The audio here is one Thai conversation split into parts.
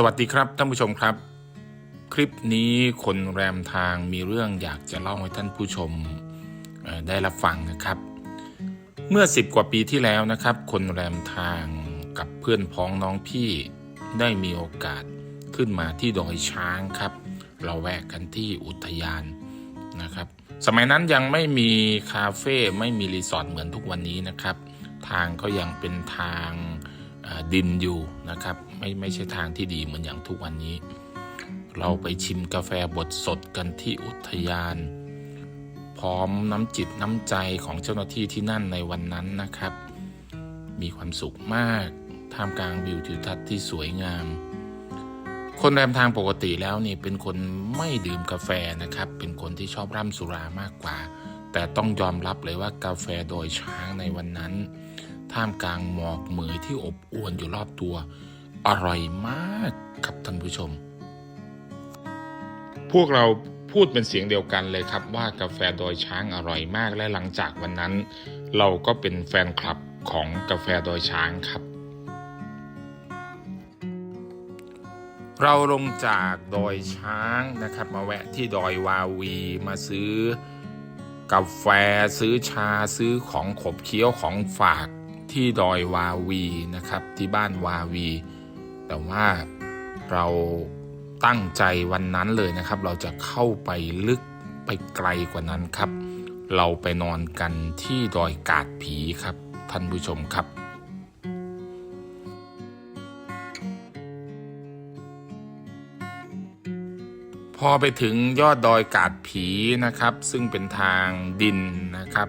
สวัสดีครับท่านผู้ชมครับ คลิปนี้คนแรมทางมีเรื่องอยากจะเล่าให้ท่านผู้ชมได้รับฟังนะครับ เมื่อ 10 กว่าปีที่แล้วนะครับ คนแรมทางกับเพื่อนพ้องน้องพี่ได้มีโอกาสขึ้นมาที่ดอยช้างครับ เราแวะกันที่อุทยานนะครับ สมัยนั้นยังไม่มีคาเฟ่ไม่มีรีสอร์ทเหมือนทุกวันนี้นะครับ ทางก็ยังเป็นทางดินอยู่นะครับ ไม่ไม่ใช่ทางที่ดีเหมือนอย่างทุกวันนี้ เราไปชิมกาแฟบดสดกันที่อุทยาน พร้อมน้ำจิตน้ำใจของเจ้าหน้าที่ที่นั่นในวันนั้นนะครับ มีความสุขมากท่ามกลางวิวทิวทัศน์ที่สวยงาม คนแรมทางปกติแล้วนี่เป็นคนไม่ดื่มกาแฟนะครับ เป็นคนที่ชอบร่ำสุรามากกว่า แต่ต้องยอมรับเลยว่ากาแฟโดยช้างในวันนั้น ท่ามกลางหมอกเหมยที่อบอวนอยู่รอบตัว อร่อยมากครับท่านผู้ชม พวกเราพูดเป็นเสียงเดียวกันเลยครับว่ากาแฟโดยช้างอร่อยมากและหลังจากวันนั้น เราก็เป็นแฟนคลับของกาแฟโดยช้างครับ เราลงจากดอยช้างนะครับ มาแวะที่ดอยวาวีมาซื้อกาแฟซื้อชาซื้อของขบเคี้ยวของฝากที่ดอยวาวีนะครับ ที่บ้านวาวี แต่ว่าเราตั้งใจวันนั้นเลยนะครับ เราจะเข้าไปลึกไปไกลกว่านั้นครับ เราไปนอนกันที่ดอยกาดผีครับ ท่านผู้ชมครับพอไปถึงยอดดอยกาดผีนะครับ ซึ่งเป็นทางดินนะครับ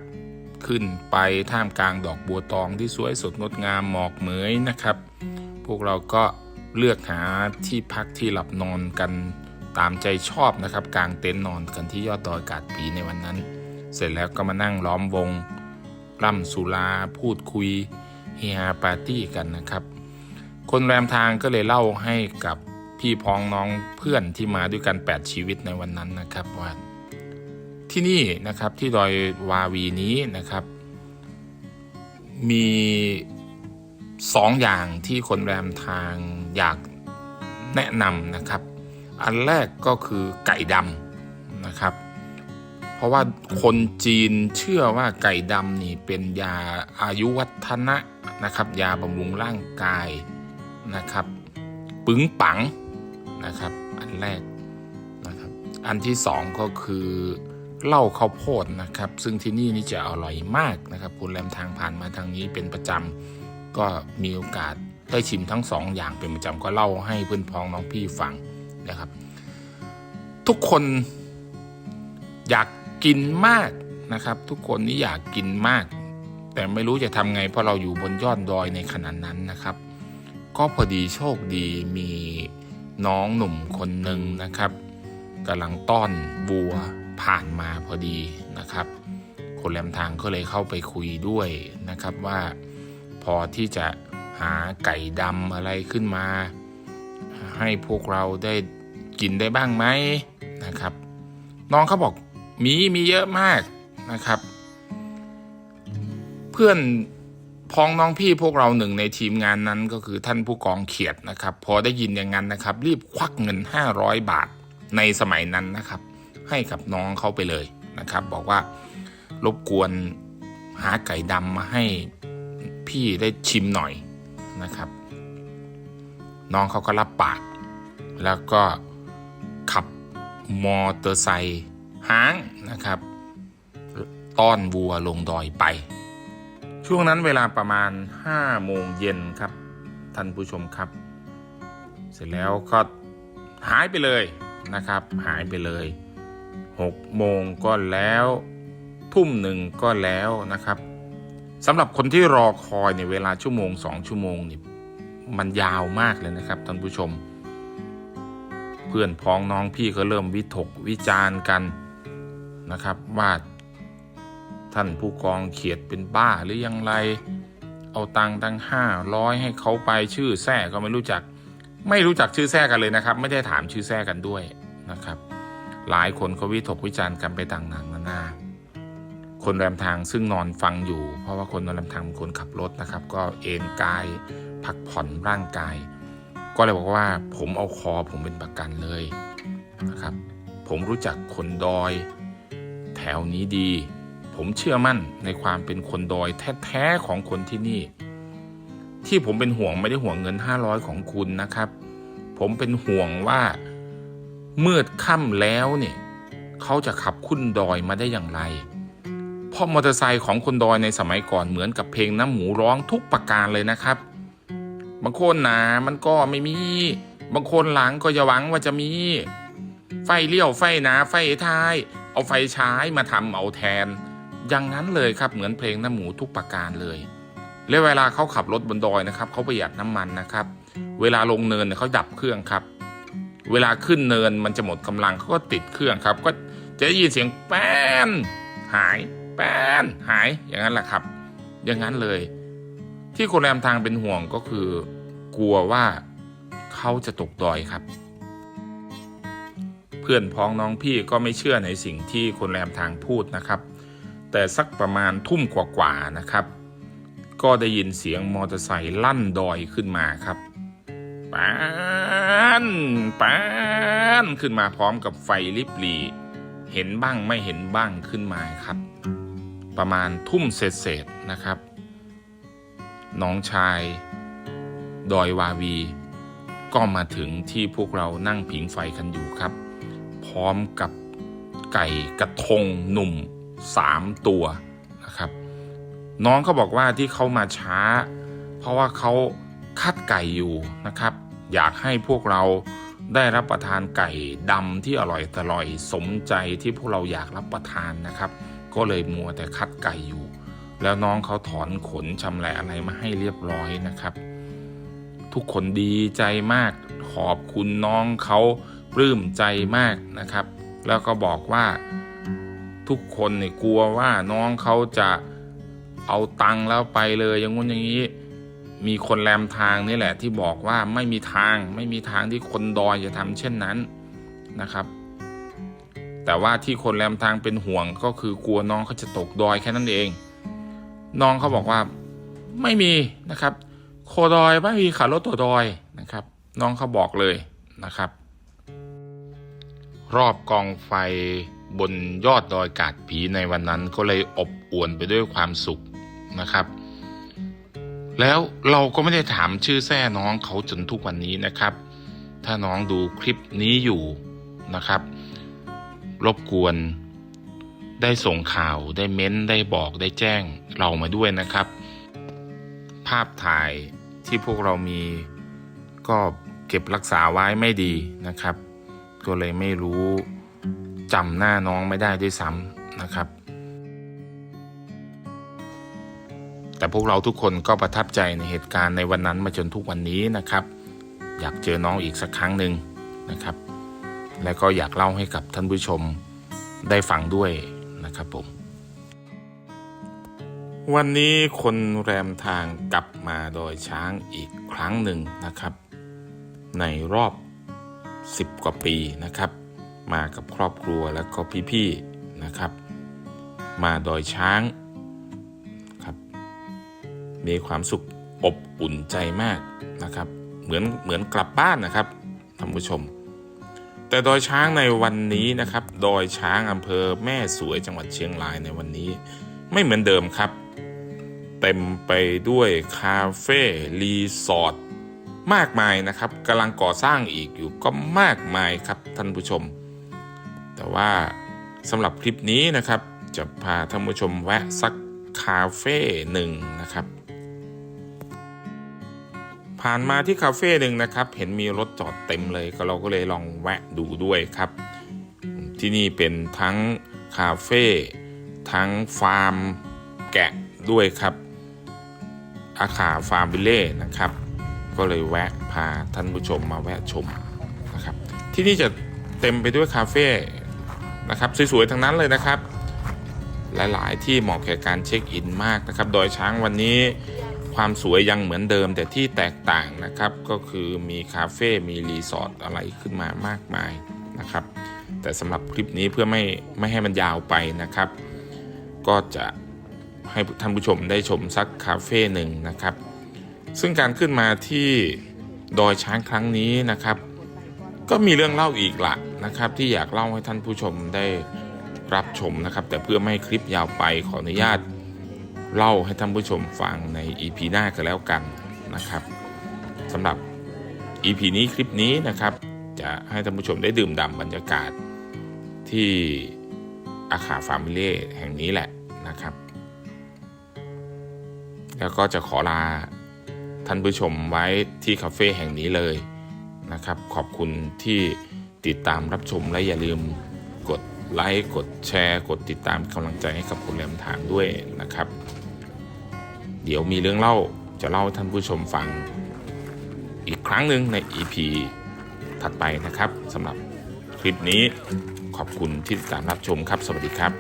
ขึ้นไปท่ามกลางดอกบัวตองที่สวยสดงดงามหมอกเหมยนะครับ พวกเราก็ เลือกหาที่พักที่หลับนอนกันตามใจชอบนะครับกลางเต็นท์นอนกันที่ยอดดอยกาดผีในวันนั้น เสร็จแล้วก็มานั่งล้อมวงร่ำสุราพูดคุยเฮฮาปาร์ตี้กันนะครับ คนแรมทางก็เลยเล่าให้กับพี่พ้องน้องเพื่อนที่มาด้วยกัน 8 ชีวิตในวันนั้นนะครับว่าที่นี่นะครับที่ดอยวาวีนี้นะครับ มีสองอย่างที่คนแรมทาง อยากแนะนำนะครับ อันแรกก็คือไก่ดำนะครับ เพราะว่าคนจีนเชื่อว่าไก่ดำนี่เป็นยาอายุวัฒนะนะครับ ยาบำรุงร่างกายนะครับ ปึงปังนะครับ อันแรกนะครับ อันที่สองก็คือเหล้าข้าวโพดนะครับ ซึ่งที่นี่นี่จะอร่อยมากนะครับคุณแรมทางผ่านมาทางนี้เป็นประจำก็มีโอกาส ได้ชิมทั้งสองอย่างเป็นประจำก็เล่าให้เพื่อนพ้องน้องพี่ฟังนะครับ ทุกคนอยากกินมากนะครับ ทุกคนนี่อยากกินมาก แต่ไม่รู้จะทำไงเพราะเราอยู่บนยอดดอยในขณะนั้นนะครับ ก็พอดีโชคดีมีน้องหนุ่มคนหนึ่งนะครับกำลังต้อนบัวผ่านมาพอดีนะครับ คนแรมทางก็เลยเข้าไปคุยด้วยนะครับว่าพอที่จะ หาไก่ดำอะไรขึ้นมา ให้พวกเราได้กินได้บ้างไหมนะครับ น้องเขาบอกมีมีเยอะมากนะครับ เพื่อนพ้องน้องพี่พวกเราหนึ่งในทีมงานนั้นก็คือท่านผู้กองเขียดนะครับ พอได้ยินอย่างนั้นนะครับ รีบควักเงิน 500 บาทในสมัยนั้นนะครับ ให้กับน้องเขาไปเลยนะครับ บอกว่ารบกวนหาไก่ดำมาให้พี่ได้ชิมหน่อย นะครับ น้องเขาก็รับปาก แล้วก็ขับมอเตอร์ไซค์ห้างนะครับ ต้อนวัวลงดอยไป ช่วงนั้นเวลาประมาณ5โมงเย็นครับท่านผู้ชมครับ เสร็จแล้วก็หายไปเลยนะครับ หายไปเลย6โมงก็แล้ว ทุ่มหนึ่งก็แล้วนะครับ สำหรับคนที่รอคอยในเวลาชั่วโมงสองชั่วโมงนี่มันยาวมากเลยนะครับท่านผู้ชม เพื่อนพ้องน้องพี่ก็เริ่มวิถกวิจารณ์กันนะครับว่าท่านผู้กองเขียดเป็นบ้าหรือยังไร เอาตังตั้งห้าร้อยให้เขาไปชื่อแท้ก็ไม่รู้จัก ไม่รู้จักชื่อแท้กันเลยนะครับ ไม่ได้ถามชื่อแท้กันด้วยนะครับ หลายคนก็วิถกวิจารณ์กันไปต่างๆนานา คนแรมทางซึ่งนอนฟังอยู่ เพราะว่าคนนอนแรมทางเป็นคนขับรถนะครับ ก็เอนกายพักผ่อนร่างกาย ก็เลยบอกว่าผมเอาคอผมเป็นประกันเลยนะครับ ผมรู้จักคนดอย แถวนี้ดี ผมเชื่อมั่นในความเป็นคนดอยแท้ๆของคนที่นี่ ที่ผมเป็นห่วงไม่ได้ห่วงเงิน 500 ของคุณนะครับ ผมเป็นห่วงว่ามืดค่ำแล้วเนี่ยเขาจะขับขึ้นดอยมาได้อย่างไร เพราะมอเตอร์ไซค์ของคนดอยในสมัยก่อนเหมือนกับเพลงน้ำหมูร้องทุกประการเลยนะครับ บางคนหนามันก็ไม่มี บางคนหลังก็อย่าหวังว่าจะมี ไฟเลี้ยวไฟหนาไฟท้าย เอาไฟฉายมาทำเอาแทน อย่างนั้นเลยครับเหมือนเพลงน้ำหมูทุกประการเลย และเวลาเขาขับรถบนดอยนะครับเขาประหยัดน้ำมันนะครับ เวลาลงเนินเนี่ยเขาดับเครื่องครับ เวลาขึ้นเนินมันจะหมดกำลังเขาก็ติดเครื่องครับ ก็จะได้ยินเสียงแป้นหาย แป้นหายอย่างนั้นแหละครับ อย่างนั้นเลย ที่คนแรมทางเป็นห่วงก็คือ กลัวว่าเขาจะตกดอยครับ เพื่อนพ้องน้องพี่ก็ไม่เชื่อในสิ่งที่คนแรมทางพูดนะครับ แต่สักประมาณทุ่มกว่าๆนะครับ ก็ได้ยินเสียงมอเตอร์ไซค์ลั่นดอยขึ้นมาครับปานปานขึ้นมาพร้อมกับไฟลิบหลี เห็นบ้างไม่เห็นบ้างขึ้นมาครับ ประมาณทุ่มเศษๆนะครับ น้องชาย ดอยวาวี ก็มาถึงที่พวกเรานั่งผิงไฟกันอยู่ครับ พร้อมกับไก่กระทงหนุ่มสามตัวนะครับ น้องเขาบอกว่าที่เขามาช้า เพราะว่าเขาคัดไก่อยู่นะครับ อยากให้พวกเราได้รับประทานไก่ดำที่อร่อยอร่อยสมใจที่พวกเราอยากรับประทานนะครับ ก็เลยมัวแต่คัดไก่อยู่ แล้วน้องเขาถอนขนชำแหละอะไรมาให้เรียบร้อยนะครับ ทุกคนดีใจมาก ขอบคุณน้องเขาปลื้มใจมากนะครับ แล้วก็บอกว่าทุกคนเนี่ยกลัวว่าน้องเขาจะเอาตังค์แล้วไปเลยอย่างงู้นอย่างนี้ มีคนแรมทางนี่แหละที่บอกว่าไม่มีทางไม่มีทางที่คนดอยจะทำเช่นนั้นนะครับ แต่ว่าที่คนแรมทางเป็นห่วงก็คือกลัวน้องเขาจะตกดอยแค่นั้นเอง น้องเขาบอกว่าไม่มีนะครับ โคดอยไม่มีขับรถตัวดอยนะครับ น้องเขาบอกเลยนะครับ รอบกองไฟบนยอดดอยกาดผีในวันนั้นก็เลยอบอวลไปด้วยความสุขนะครับ แล้วเราก็ไม่ได้ถามชื่อแท้น้องเขาจนทุกวันนี้นะครับ ถ้าน้องดูคลิปนี้อยู่นะครับ รบกวน ได้ส่งข่าวได้เม้นได้บอกได้แจ้งเรามาด้วยนะครับ ภาพถ่ายที่พวกเรามีก็เก็บรักษาไว้ไม่ดีนะครับ ก็เลยไม่รู้จำหน้าน้องไม่ได้ด้วยซ้ำนะครับ แต่พวกเราทุกคนก็ประทับใจในเหตุการณ์ในวันนั้นมาจนทุกวันนี้นะครับ อยากเจอน้องอีกสักครั้งหนึ่งนะครับ และก็อยากเล่าให้กับท่านผู้ชมได้ฟังด้วยนะครับผม วันนี้คนแรมทางกลับมาโดยช้างอีกครั้งหนึ่งนะครับ ในรอบ 10 กว่าปีนะครับ มากับครอบครัวแล้วก็พี่ๆนะครับ มาโดยช้างครับ มีความสุขอบอุ่นใจมากนะครับ เหมือนเหมือนกลับบ้านนะครับท่านผู้ชม แต่ดอยช้างในวันนี้นะครับ ดอยช้างอำเภอแม่สวยจังหวัดเชียงรายในวันนี้ ไม่เหมือนเดิมครับ เต็มไปด้วยคาเฟ่รีสอร์ทมากมายนะครับกำลังก่อสร้างอีกอยู่ก็มากมายครับท่านผู้ชม แต่ว่าสำหรับคลิปนี้นะครับ จะพาท่านผู้ชมแวะสักคาเฟ่หนึ่งนะครับ ผ่านมาที่คาเฟ่หนึ่งนะครับ เห็นมีรถจอดเต็มเลยก็เราก็เลยลองแวะดูด้วยครับ ที่นี่เป็นทั้งคาเฟ่ทั้งฟาร์มแกะด้วยครับ อาขาฟาร์มวิลเล่นะครับ ก็เลยแวะพาท่านผู้ชมมาแวะชมนะครับ ที่นี่จะเต็มไปด้วยคาเฟ่นะครับสวยๆทั้งนั้นเลยนะครับ หลายๆ ที่เหมาะแก่การเช็คอินมากนะครับดอยช้างวันนี้ ความสวยยังเหมือนเดิม แต่ที่แตกต่างนะครับก็คือมีคาเฟ่ มีรีสอร์ทอะไรขึ้นมามากมายนะครับ แต่สำหรับคลิปนี้เพื่อไม่ไม่ให้มันยาวไปนะครับ ก็จะให้ท่านผู้ชมได้ชมสักคาเฟ่หนึ่งนะครับ ซึ่งการขึ้นมาที่ดอยช้างครั้งนี้นะครับ ก็มีเรื่องเล่าอีกละนะครับ ที่อยากเล่าให้ท่านผู้ชมได้รับชมนะครับ แต่เพื่อไม่ให้คลิปยาวไปขออนุญาต เล่าให้ท่านผู้ชมฟังใน EP หน้าก็แล้วกันนะครับสำหรับ EP นี้คลิปนี้นะครับ จะให้ท่านผู้ชมได้ดื่มด่ำบรรยากาศที่อาคาฟามิเล่แห่งนี้แหละนะครับ แล้วก็จะขอลาท่านผู้ชมไว้ที่คาเฟ่แห่งนี้เลยนะครับ ขอบคุณที่ติดตามรับชมและอย่าลืมกดไลค์ กดแชร์ กดติดตามกำลังใจให้กับคุณแรมถามด้วยนะครับ เดี๋ยวมีเรื่องเล่าจะเล่าท่านผู้ชมฟัง อีกครั้งหนึ่งใน EP ถัดไปนะครับสำหรับคลิปนี้ขอบคุณที่ติดตามรับชมครับ สวัสดีครับ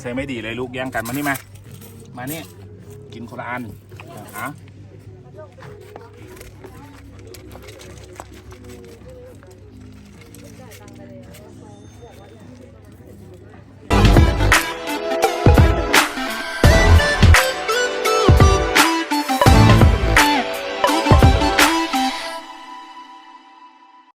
ใส่ไม่ดีเลยลูกแย่งกันมานี่มา มานี่กินคนละอันอะ